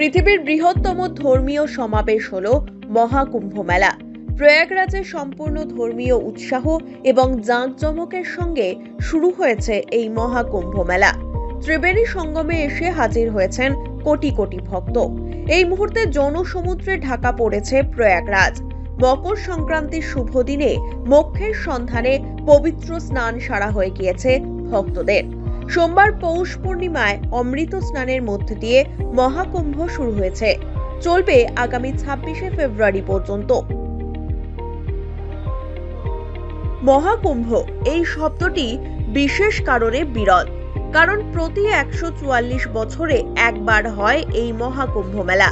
পৃথিবীর বৃহত্তম ধর্মীয় সমাবেশ হল মহাকুম্ভ মেলা। প্রয়াগরাজে সম্পূর্ণ ধর্মীয় উৎসাহ এবং জাঁকজমকের সঙ্গে শুরু হয়েছে এই মহাকুম্ভ মেলা। ত্রিবেণী সঙ্গমে এসে হাজির হয়েছেন কোটি কোটি ভক্ত। এই মুহূর্তে জনসমুদ্রে ঢাকা পড়েছে প্রয়াগরাজ। মকর সংক্রান্তির শুভ দিনে, মোক্ষের সন্ধানে পবিত্র স্নান সারা হয়ে গিয়েছে ভক্তদের। সোমবার পৌষ পূর্ণিমায় অমৃত স্নানের মধ্যে দিয়ে মহাকুম্ভ শুরু হয়েছে। চলবে আগামী ছাব্বিশে ফেব্রুয়ারি পর্যন্ত। মহাকুম্ভ, এই শব্দটি বিশেষ কারণে বিরল, কারণ প্রতি একশো চুয়াল্লিশ বছরে একবার হয় এই মহাকুম্ভ মেলা।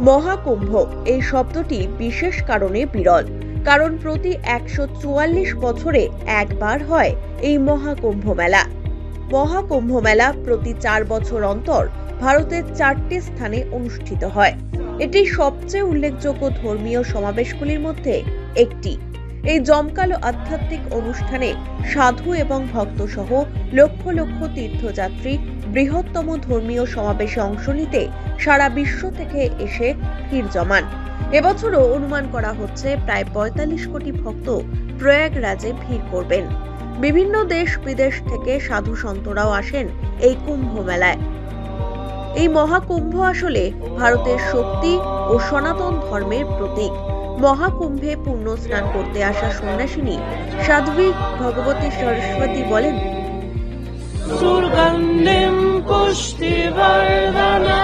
মহাকুম্ভ, এই শব্দটি বিশেষ কারণে বিরল কারণ প্রতি একশো চুয়াল্লিশ বছরে একবার হয় এই মহাকুম্ভ মেলা। মহাকুম্ভ মেলা প্রতি চার বছর অন্তর ভারতের চারটি স্থানে অনুষ্ঠিত হয়। এটি সবচেয়ে উল্লেখযোগ্য ধর্মীয় সমাবেশগুলির মধ্যে একটি। এই জমকালো আধ্যাত্মিক অনুষ্ঠানে সাধু এবং ভক্ত সহ লক্ষ লক্ষ তীর্থযাত্রী বৃহত্তম ধর্মীয় সমাবেশে অংশ নিতে সারা বিশ্ব থেকে এসে ভিড় জমান। এবছরও অনুমান করা হচ্ছে প্রায় পঁয়তাল্লিশ কোটি ভক্ত প্রয়াগরাজে ভিড় করবেন। বিভিন্ন দেশ বিদেশ থেকে সাধু সন্তরাও আসেন এই কুম্ভ মেলায় এই মহাকুম্ভ আসলে ভারতের শক্তি ও সনাতন ধর্মের প্রতীক। মহাকুম্ভে পূর্ণ স্নান করতে আসা সন্ন্যাসিনী সাধ্বী ভগবতী সরস্বতী বলেন সুরগন্ধে পুষ্টি বর্ধনা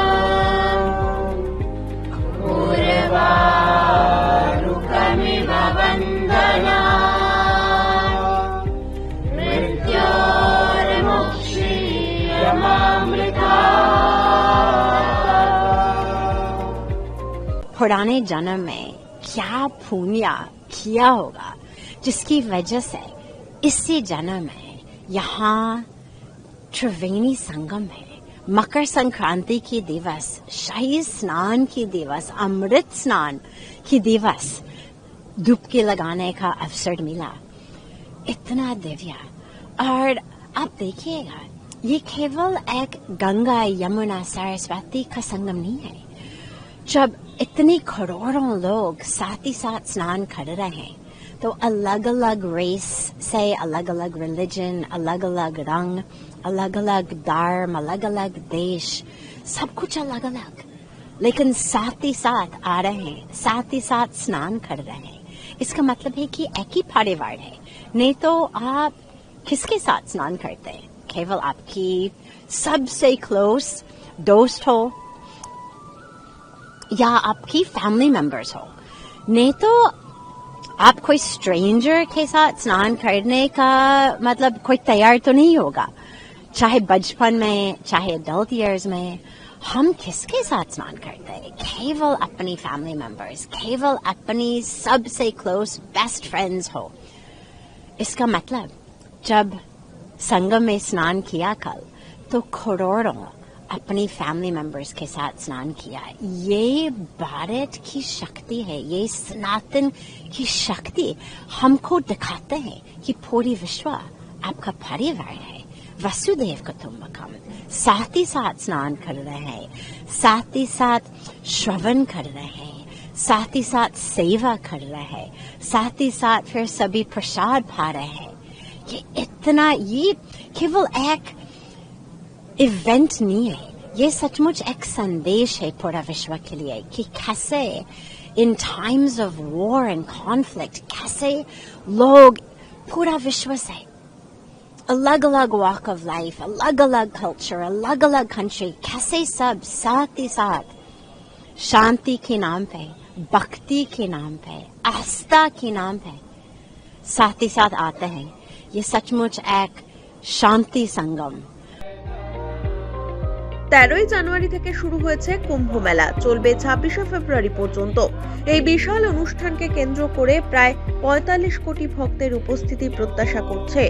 पुराने जन्म में क्या पुण्य किया होगा, जिसकी वजह से इसी जन्म में यहाँ त्रिवेणी संगम है मकर संक्रांति की दिवस, शाही स्नान की दिवस, अमृत स्नान की दिवस डुबकी लगाने का अवसर मिला। इतना दिव्य। और आप देखिएगा ये केवल एक गंगा यमुना सरस्वती का संगम नहीं है। जब इतनी करोड़ों लोग साथ ही साथ स्नान कर रहे हैं तो अलग अलग रेस से अलग अलग रिलीजन अलग अलग रंग अलग अलग धर्म अलग अलग देश, सब कुछ अलग अलग लेकिन साथ ही साथ आ रहे हैं, साथ ही साथ स्नान कर रहे हैं। इसका मतलब है कि एक ही परिवार है। नहीं तो आप किसके साथ स्नान करते हैं? केवल आपकी सबसे क्लोज दोस्त हो, या आपकी फैमिली मेंबर्स हो। नहीं तो आप कोई स्ट्रेंजर के साथ स्नान करने का मतलब कोई तैयार तो नहीं होगा। चाहे बचपन में, चाहे अडल्ट इयर्स में, हम किसके साथ स्नान करते हैं? केवल अपनी फैमिली मेंबर्स केवल अपनी सबसे क्लोज बेस्ट फ्रेंड्स हो। इसका मतलब जब संगम में स्नान किया कल तो करोड़ों अपनी फैमिली मेंबर्स के साथ स्नान किया। ये भारत की शक्ति है, ये सनातन की शक्ति। हमको दिखाते हैं कि पूरी विश्व आपका परिवार है। वसुदेव कुटुंबकम साथ ही साथ स्नान कर रहे हैं, साथ ही साथ श्रवण कर रहे हैं, साथ ही साथ सेवा कर रहे हैं, साथ ही साथ फिर सभी प्रसाद पा रहे हैं। ये इतना ये केवल एक इवेंट नहीं है। ये सचमुच एक संदेश है पूरा विश्व के लिए कि कैसे in times of war and conflict कैसे लोग पूरा विश्व से अलग अलग वॉक ऑफ़ लाइफ अलग अलग कल्चर अलग अलग कंट्री कैसे सब साथ ही साथ शांति के नाम पे, भक्ति के नाम पे, आस्था के नाम पे साथ ही साथ आते हैं। ये सचमुच एक शांति संगम তেরোই জানুয়ারি থেকে শুরু হয়েছে কুম্ভ মেলা চলবে ছাব্বিশে ফেব্রুয়ারি পর্যন্ত এই বিশাল অনুষ্ঠানকে কেন্দ্র করে প্রায় পঁয়তাল্লিশ কোটি ভক্তের উপস্থিতি প্রত্যাশা করছে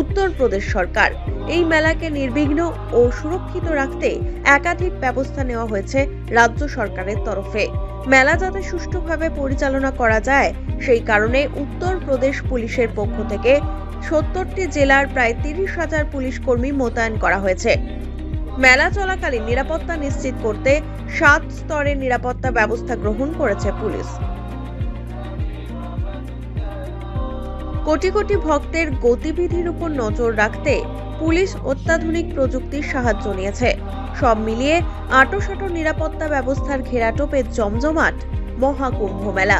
উত্তরপ্রদেশ সরকার এই মেলাকে নির্বিঘ্ন ও সুরক্ষিত রাখতে একাধিক ব্যবস্থা নেওয়া হয়েছে রাজ্য সরকারের তরফে মেলা যাতে সুষ্ঠুভাবে পরিচালনা করা যায় সেই কারণে উত্তরপ্রদেশ পুলিশের পক্ষ থেকে সত্তরটি জেলার প্রায় তিরিশ হাজার পুলিশ কর্মী মোতায়েন করা হয়েছে। মেলা চলাকালীন নিরাপত্তা নিশ্চিত করতে সাত স্তরের নিরাপত্তা ব্যবস্থা গ্রহণ করেছে পুলিশ। কোটি কোটি ভক্তের গতিবিধির উপর নজর রাখতে পুলিশ অত্যাধুনিক প্রযুক্তির সাহায্য নিয়েছে। সব মিলিয়ে আটোসাটো নিরাপত্তা ব্যবস্থার ঘেরাটোপে জমজমাট মহাকুম্ভ মেলা।